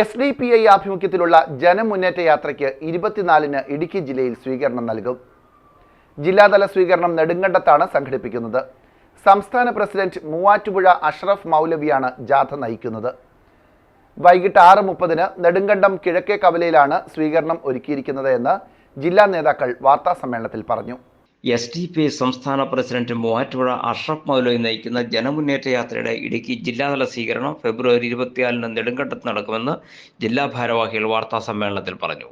S D P I ആഭിമുഖ്യത്തിലുള്ള ജനമുന്നേറ്റ യാത്രയ്ക്ക് ഇരുപത്തിനാലിന് ഇടുക്കി ജില്ലയിൽ സ്വീകരണം നൽകും. ജില്ലാതല സ്വീകരണം നെടുങ്കണ്ടത്താണ് സംഘടിപ്പിക്കുന്നത്. സംസ്ഥാന പ്രസിഡന്റ് മൂവാറ്റുപുഴ അഷ്റഫ് മൗലവിയാണ് ജാഥ നയിക്കുന്നത്. വൈകിട്ട് ആറ് മുപ്പതിന് നെടുങ്കണ്ടം കിഴക്കേ കവലയിലാണ് സ്വീകരണം ഒരുക്കിയിരിക്കുന്നത് എന്ന് ജില്ലാ നേതാക്കൾ വാർത്താസമ്മേളനത്തിൽ പറഞ്ഞു. എസ് ഡി പി സംസ്ഥാന പ്രസിഡന്റ് മൂവാറ്റുപുഴ അഷ്റഫ് മൗലോയി നയിക്കുന്ന ജനമുന്നേറ്റ യാത്രയുടെ ഇടുക്കി ജില്ലാതല സ്വീകരണം ഫെബ്രുവരി ഇരുപത്തിനാലിന് നെടുങ്കണ്ടത്ത് നടക്കുമെന്ന് ജില്ലാ ഭാരവാഹികൾ വാർത്താ സമ്മേളനത്തിൽ പറഞ്ഞു.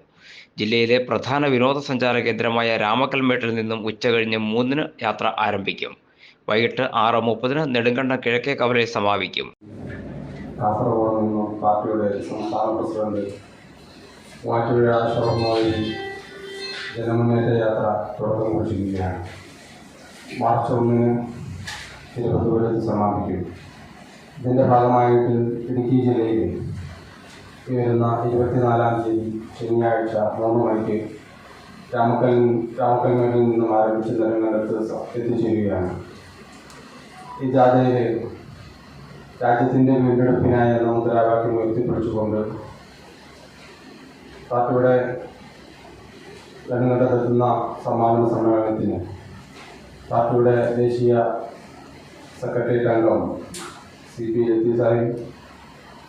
ജില്ലയിലെ പ്രധാന വിനോദസഞ്ചാര കേന്ദ്രമായ രാമക്കൽമേട്ടിൽ നിന്നും ഉച്ചകഴിഞ്ഞ് മൂന്നിന് യാത്ര ആരംഭിക്കും. വൈകിട്ട് ആറ് മുപ്പതിന് നെടുങ്കണ്ടം കിഴക്കേ കവലയിൽ സമാപിക്കും. കാസർഗോഡ് നിന്നും പാർട്ടിയുടെ സംസ്ഥാന പ്രസിഡന്റ് ജനമുന്നേറ്റ യാത്ര തുടക്കം കുറിച്ചിരിക്കുകയാണ് മാർച്ച് ഒന്നിന് തിരുവനന്തപുരത്ത് സമാപിക്കും. ഇതിന്റെ ഭാഗമായിട്ട് ഇടുക്കി ജില്ലയിൽ വരുന്ന ഇരുപത്തിനാലാം തീയതി ശനിയാഴ്ച മൂന്ന് മണിക്ക് രാമക്കൽ രാമക്കൽമേട്ടിൽ നിന്നും ആരംഭിച്ച് നെടുങ്കണ്ടത്ത് എത്തിച്ചേരുകയാണ്. ഈ ജാഥയിൽ രാജ്യത്തിന്റെ വീണ്ടെടുപ്പിനായി എന്ന മുദ്രാവാക്യം ഉയർത്തിപ്പിടിച്ചുകൊണ്ട് പാർട്ടിയുടെ നെടുങ്കണ്ടത്തെത്തുന്ന സമ്മാന സമ്മേളനത്തിന് പാർട്ടിയുടെ ദേശീയ സെക്രട്ടേറിയറ്റ് അംഗം സി പി എത്തി സാഹിബ്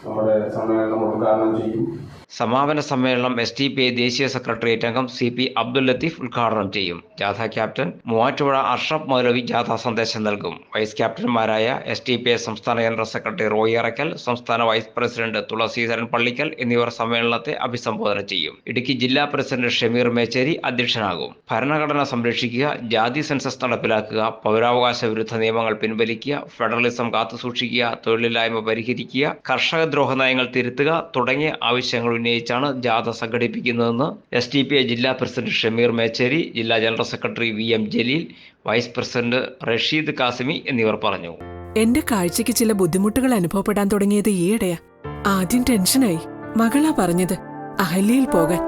നമ്മുടെ സമ്മേളനം ഉദ്ഘാടനം ചെയ്യും. സമാപന സമ്മേളനം എസ് ടി പി ഐ ദേശീയ സെക്രട്ടേറിയറ്റ് അംഗം സി പി അബ്ദുൽ ലത്തീഫ് ഉദ്ഘാടനം ചെയ്യും. ജാഥ ക്യാപ്റ്റൻ മൂവാറ്റുപുഴ അഷ്റഫ് മൗലവി ജാഥ സന്ദേശം നൽകും. വൈസ് ക്യാപ്റ്റന്മാരായ എസ് ടി പി ഐ സംസ്ഥാന ജനറൽ സെക്രട്ടറി റോയി അറക്കൽ സംസ്ഥാന വൈസ് പ്രസിഡന്റ് തുളസീധരൻ പള്ളിക്കൽ എന്നിവർ സമ്മേളനത്തെ അഭിസംബോധന ചെയ്യും. ഇടുക്കി ജില്ലാ പ്രസിഡന്റ് ഷമീർ മേച്ചേരി അധ്യക്ഷനാകും. ഭരണഘടന സംരക്ഷിക്കുക ജാതി സെൻസസ് നടപ്പിലാക്കുക പൗരാവകാശ വിരുദ്ധ നിയമങ്ങൾ പിൻവലിക്കുക ഫെഡറലിസം കാത്തുസൂക്ഷിക്കുക തൊഴിലില്ലായ്മ പരിഹരിക്കുക കർഷക ദ്രോഹ നയങ്ങൾ തിരുത്തുക തുടങ്ങിയ ആവശ്യങ്ങൾ ഉന്നയിച്ചാണ് ജാഥ സംഘടിപ്പിക്കുന്നതെന്ന് എസ് ഡി പി ഐ ജില്ലാ പ്രസിഡന്റ് ഷമീർ മേച്ചേരി ജില്ലാ general secretary V M Jaleel vice president Rasheed Qasimi എന്നിവർ പറഞ്ഞു. എന്റെ കാഴ്ചയ്ക്ക് ചില ബുദ്ധിമുട്ടുകൾ അനുഭവപ്പെടാൻ തുടങ്ങിയത് ഈയിടെയാ. ആദ്യം ടെൻഷനായി. മകളാ പറഞ്ഞത് അഹല്യയിൽ പോകാൻ.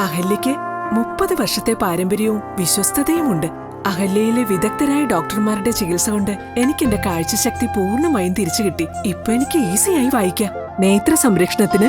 അഹല്യയ്ക്ക് മുപ്പത് വർഷത്തെ പാരമ്പര്യവും വിശ്വസ്തതയുമുണ്ട്. അഹല്യയിലെ വിദഗ്ധരായ ഡോക്ടർമാരുടെ ചികിത്സ കൊണ്ട് എനിക്ക് എന്റെ കാഴ്ചശക്തി പൂർണമായും തിരിച്ചു കിട്ടി ഇപ്പൊ എനിക്ക് ഈസിയായി വായിക്കാം. നേത്ര സംരക്ഷണത്തിന്